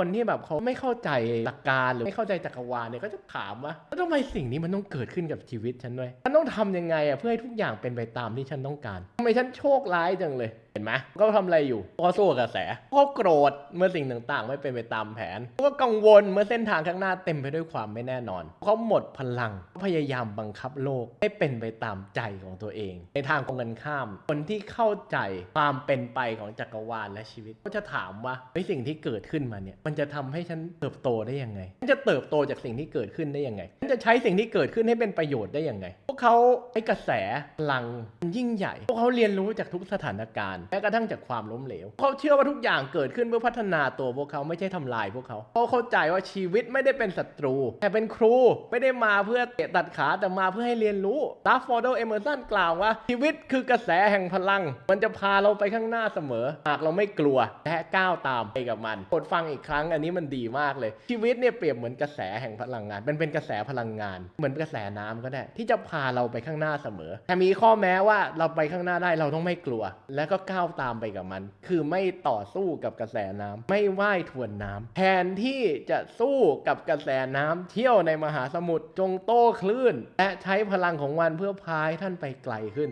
คนที่แบบเขาไม่เข้าใจหลักการหรือไม่เข้าใจจักรวาลเนี่ยก็จะถามว่าแล้วทำไมสิ่งนี้มันต้องเกิดขึ้นกับชีวิตฉันด้วยฉันต้องทำยังไงอะเพื่อให้ทุกอย่างเป็นไปตามที่ฉันต้องการทำไมฉันโชคร้ายจังเลยเห็นไหมก็ทำอะไรอยู่ก็สู้กระแสก็โกรธเมื่อสิ่งต่างๆ ไม่เป็นไปตามแผน ก็กังวลเมื่อเส้นทางข้างหน้าเต็มไปด้วยความไม่แน่นอนเขาหมดพลังพยายามบังคับโลกให้เป็นไปตามใจของตัวเอง ในทางตรงกันข้าม คนที่เข้าใจความเป็นไปของจักรวาลและชีวิต ก็จะถามว่าไอ้สิ่งที่เกิดขึ้นมาเนี่ยมันจะทำให้ฉันเติบโตได้ยังไงฉันจะเติบโตจากสิ่งที่เกิดขึ้นได้ยังไงฉันจะใช้สิ่งที่เกิดขึ้นให้เป็นประโยชน์ได้ยังไง พวกเขาไอ้กระแสพลังมันยิ่งใหญ่ พวกเขาเรียนรู้จากทุกสถานการณ์แม้กระทั่งจากความล้มเหลว เขาเชื่อว่าทุกอย่างเกิดขึ้นเพื่อพัฒนาตัวพวกเขาไม่ใช่ทำลายพวกเขาเขาเข้าใจว่าชีวิตไม่ได้เป็นศัตรู แต่เป็นครูไม่ได้มาเพื่อเตะตัดขาแต่มาเพื่อให้เรียนรู้ลาฟอร์โดเอเมอร์สันกล่าวว่า ชีวิตคือกระแสแห่งพลัง มันจะพาเราไปข้างหน้าเสมอ หากเราไม่กลัวและก้าวตามไปกับมันกดฟังอีกครั้งอันนี้มันดีมากเลย ชีวิตเนี่ยเปรียบเหมือนกระแสแห่งพลังงานมันเป็นกระแสพลังงาน เหมือนกระแสน้ำก็ได้ ที่จะพาเราไปข้างหน้าเสมอ แต่มีข้อแม้ว่าเราไปข้างหน้าได้เราต้องไม่กลัว และก็ก้าวตามไปกับมัน คือไม่ต่อสู้กับกระแสน้ำไม่ว่ายทวนน้ำแทนที่จะสู้กับกระแสน้ำเที่ยวในมหาสมุทรจงโต้คลื่น และใช้พลังของมันเพื่อพาให้ท่านไปไกลขึ้น